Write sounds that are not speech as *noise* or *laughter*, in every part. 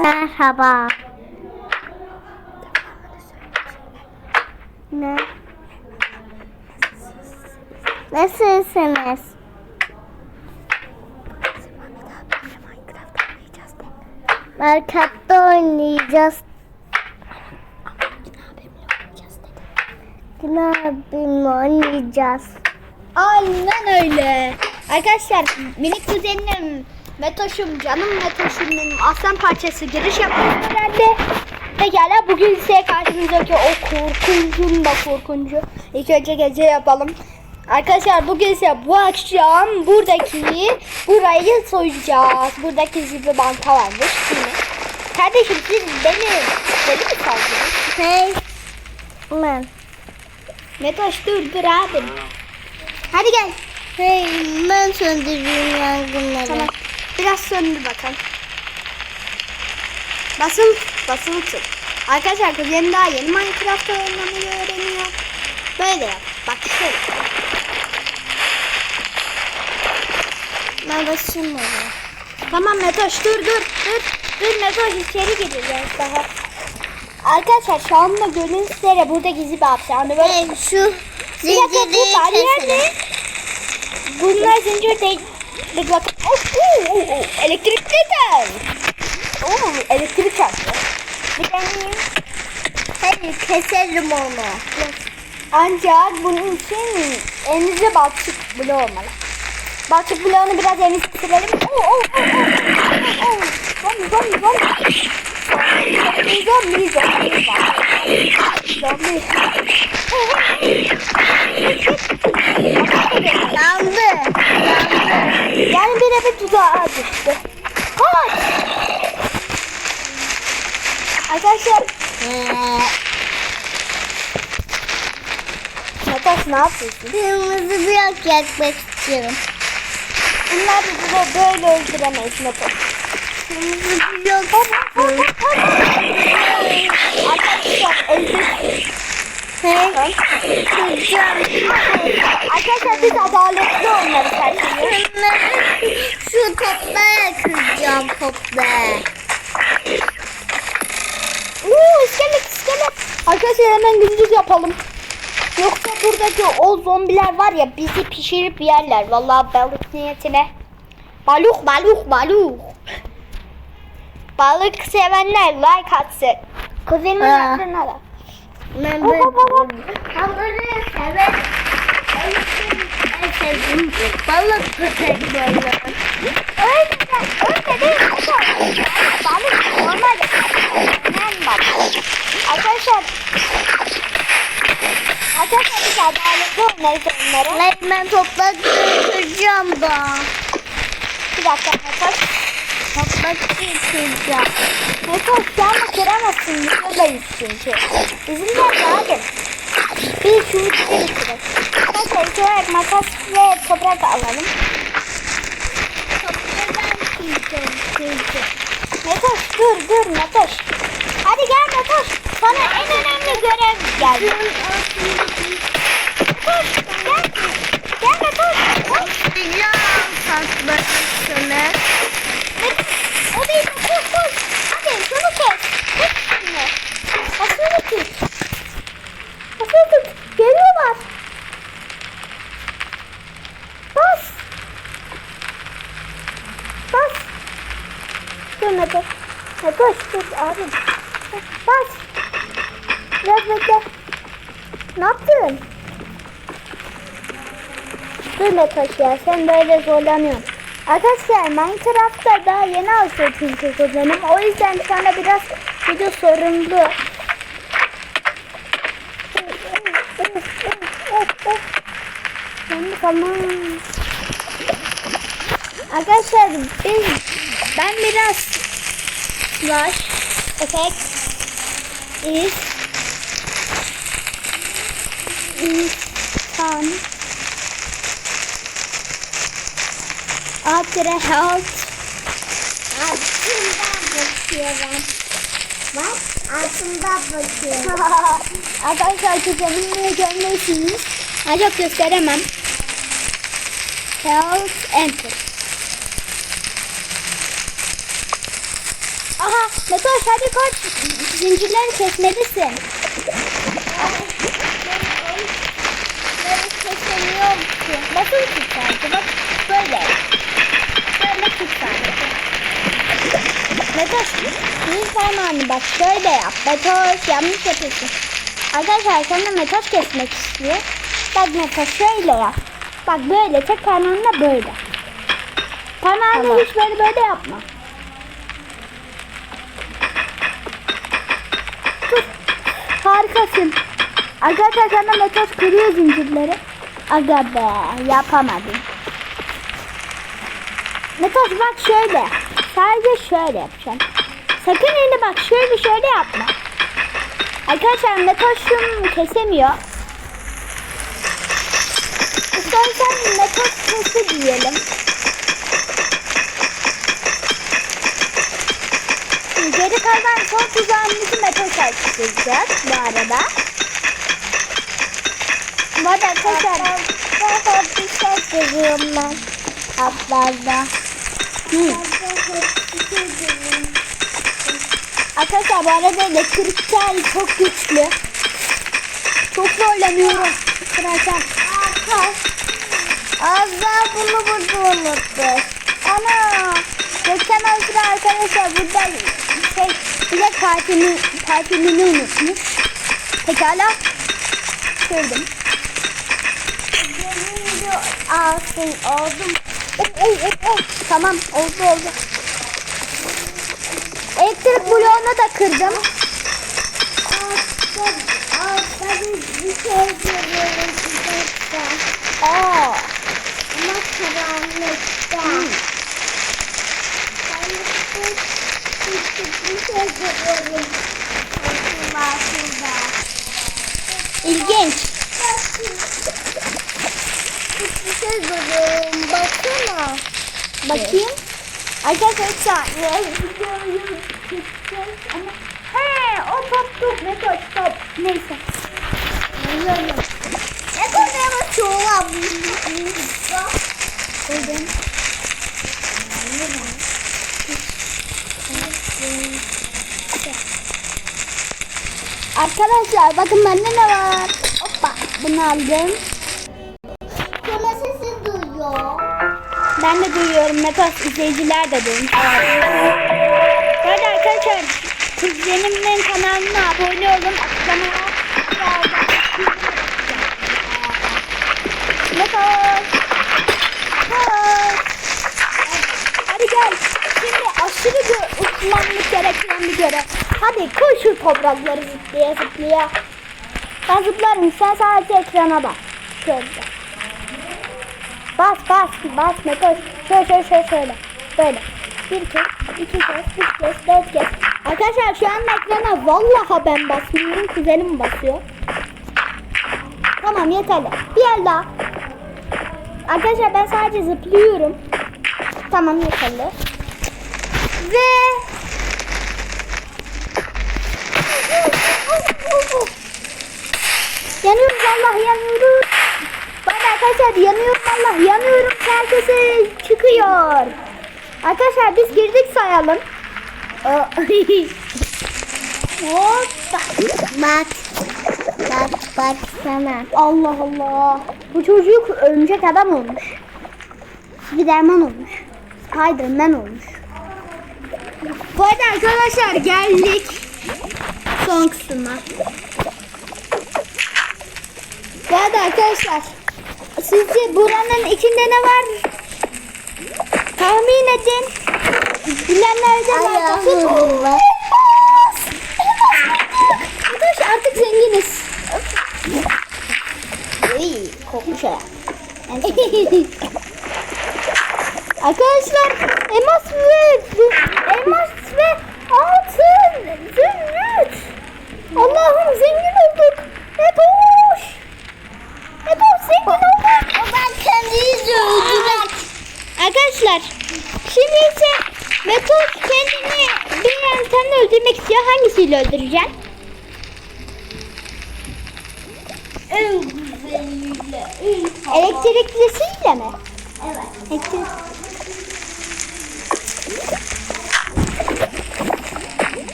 Merhaba. Ne? Nasılsınız? Markatta oynayacağız. Gün abimle oynayacağız. Aynen öyle. Arkadaşlar minik kuzenim Metoş'um canım Metoş'um benim aslan parçası giriş yapmayı öğrendi. Pekala bugün size karşınızdaki o korkuncun da korkuncu. İlk önce gece yapalım. Arkadaşlar bugün ise bu akşam buradaki burayı soyacağız. Buradaki zibri banka varmış. Şimdi. Kardeşim siz beni deli mi sandınız? Hey. Ben. Metoş dur dur abim. Hadi gel. Hey, ben söndürüyorum yangınları. Tamam. Biraz söndür bakalım. Basılı tut, basılı tut. Arkadaşlar kuzenim daha yeni Minecraft oynamayı öğreniyor. Böyle yap. Bak şöyle. Ben basayım onu. Tamam Metoş dur dur dur. Dur Metoş içeri gireceğiz daha. Arkadaşlar şu anda gölün sizlere burada gizli bir hapishane. Böyle Hey, şu Bir dakika bu ne? Bunlar zincir değil. Bir bak. Of, oo, oo, oo. Elektrik neden? Oo, elektrik çarptı. Bir deneyeyim. Hey, keselim onu. Ancak bunun için elimizde balçık bloğu olmalı. Balçık bloğunu biraz elimize sürelim. Oo, oo, oo, oo, oo. Zombi, zombi, zombi. Zombi, zombi, zombi. Zombi. Yandı. Yani bir eve tuzağa düştü. Kaç! Arkadaşlar Natas ne yapıyorsun? Kırmızı blok yakmak istiyorum. Bunlar bizi böyle öldüremeyiz Natas. Kırmızı blok. Arkadaşlar öldür. Arkadaşlar biz adaletli oynarız her şeyi. Şu toplara kıracağım toplara. Uuu iskelet iskelet. Arkadaşlar hemen gündüz yapalım. Yoksa buradaki o zombiler var ya bizi pişirip yerler. Vallahi balık niyetine. Balık balık balık. Balık sevenler like atsın. Kuzenimin Ha. aklına da. Ben hop. Hamuru severim. En sevdiğim. Balık köpek balığı. Öyle de, öyle değil. Balık, balık normal. Hemen bak. Arkadaşlar. Arkadaşlar biz adaletli oynarız onları. Lan ben toprak kıracağım da. Bir dakika. Toprak. Metos gelme Videodayız çünkü. Bizimle abi. Bir şu bitirelim. Arkadaşlar ilk olarak makas ve toprak alalım. Toprağı kıracağım. Kıracağım. Metos dur dur Metos. Hadi gel Metos. Sana en önemli görev geldi. Metos gel. Gel Metos. Hop. Kıracağım saklasını. Metos. O değil koş koş. Hadi şunu kes. Kes şunu. Basını tut. Basını tut. Geliyorlar. Bas. Bas. Dur Metos. Metos dur abi. Bas. Biraz bekle. Ne yaptın? Dur Metos ya sen böyle zorlanıyorsun. Arkadaşlar Minecraft'ta daha yeni çünkü kuzenim. O yüzden sana biraz video sorunlu. Tamam. Arkadaşlar biz ben biraz slash effect is insan after health Altından bakıyorum. Bak altından bakıyorum. Arkadaşlar kuzenimle görmesiniz. Ancak gösteremem. Health enter. Metoş hadi koş. Zincirleri kesmelisin. Böyle kesemiyorum ki. Nasıl tut sadece? Bak böyle. Böyle tut sadece. Metoş bir parmağını bak şöyle yap. Metoş yanlış yapıyorsun. Arkadaşlar sen de metoş kesmek istiyor. Bak metoş şöyle yap. Bak böyle tek parmağınla böyle. Parmağını Tamam. hiç böyle böyle yapma. Arkadaşlar sen de metoş kırıyor zincirleri. Aga be yapamadım. Metoş bak şöyle. Sadece şöyle yapacağım. Sakın elini bak şöyle şöyle yapma. Arkadaşlar Metoş'um kesemiyor. İstersen Metoş kesi diyelim. Şimdi Geri kalan son tuzağımızı Metoş açacak bu arada. Bu arada arkadaşlar Daha bir şey görüyorum ben. Atlarda. Arkadaşlar bu arada elektrikler çok güçlü. Çok zorlanıyorum. Kıracağım. Az daha bunu burada unuttuk. Ana! Geçen hafta arkadaşlar burada şey bize partini, partimini unutmuş. Pekala. Kırdım. Gelince alsın oldum. Ey, ey, ey, ey. Tamam oldu oldu. Elektrik bloğunu da kırdım. Altta, altta bir bir şey görüyorum sıcakta. Aa. Ama karanlıkta. Karanlıkta küçük bir şey görüyorum. Altın altında. İlginç. Küçük bir şey görüyorum. Baksana. Bakayım. Arkadaşlar bir saniye. Videoyu çekeceğiz ama... O top top ne top top. Neyse. Ne kadar çoğu Koydum. Arkadaşlar bakın bende ne var. Hoppa bunu aldım. Ben de duyuyorum. Metos izleyiciler de duymuş. Arada arkadaşlar kuzenimin kanalına abone olun. Açıklamaya. Metos. Hadi gel. Şimdi aşırı bir ıslanmak gereken bir görev. Hadi koş şu toprakları zıplaya zıplaya. Ben zıplarım. Sen sadece ekrana bak. Şöyle. Bas bas bas Metoş. Şöyle şöyle şöyle şöyle. Böyle. Bir kez, iki kez, üç kez, dört kez. Arkadaşlar şu anda ekrana vallahi ben basmıyorum. Kuzenim basıyor. Tamam yeterli. Bir el daha. Arkadaşlar ben sadece zıplıyorum. Tamam yeterli. Ve *laughs* Yanıyoruz Allah yanıyoruz. Arkadaşlar yanıyorum Allah yanıyorum şarkısı çıkıyor. Arkadaşlar biz girdik sayalım. *laughs* Hoppa. Bak. Bak bak sana. Allah Allah. Bu çocuk örümcek adam olmuş. Spiderman olmuş. Spiderman olmuş. Bu arada arkadaşlar geldik son kısma. Bu arada arkadaşlar sizce buranın içinde ne var? Tahmin edin. Bilenler de like Ayağım. Arkadaşlar artık zenginiz. İyi, kokmuş. *laughs* Arkadaşlar elmas ve elmas ve altın zümrüt. Allah'ım zengin olduk. Etoş. Etoş zengin olduk. Ben kendimi öldürmek. Arkadaşlar şimdi ise Metot kendini bir yöntemle öldürmek istiyor. Hangisiyle öldüreceksin? En güzeliyle. Elektriklisiyle mi? Evet. Elektrik.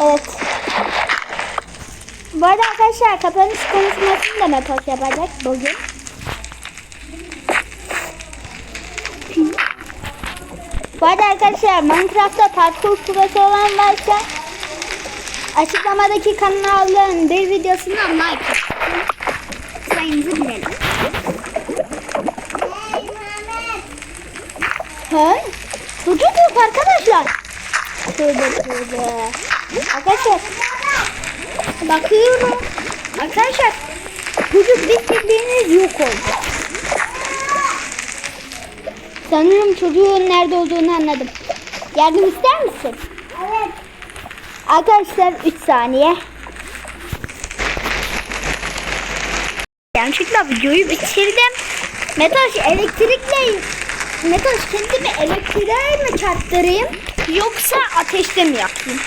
Evet. Bu arada arkadaşlar kapanış konuşmasını da Mepoş yapacak bugün. Bu arada arkadaşlar Minecraft'ta parkur kurası olan varsa açıklamadaki kanalların bir videosundan like atın. Sayınızı bilelim. Hey Mehmet. Ha? Çocuk yok arkadaşlar. Tövbe tövbe. Arkadaşlar bakıyorum. Arkadaşlar çocuk biz bildiğiniz yok oldu. Sanırım çocuğun nerede olduğunu anladım. Yardım ister misin? Evet. Arkadaşlar 3 saniye. Yanlışlıkla videoyu bitirdim. Metoş elektrikle Metoş kendimi elektriğe mi çarptırayım yoksa ateşte mi yakayım?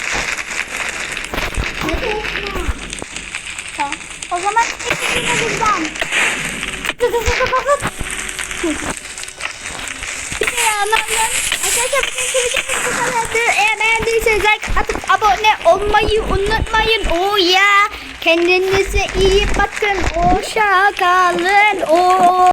Tamam. O zaman ikisini birden. Tut tut tut tut tut. Bir şey anladım. Arkadaşlar bugün videomuz bu kadardı. Eğer beğendiyseniz like atıp abone olmayı unutmayın. Oh ya. Kendinize iyi bakın. Hoşça kalın. Oh.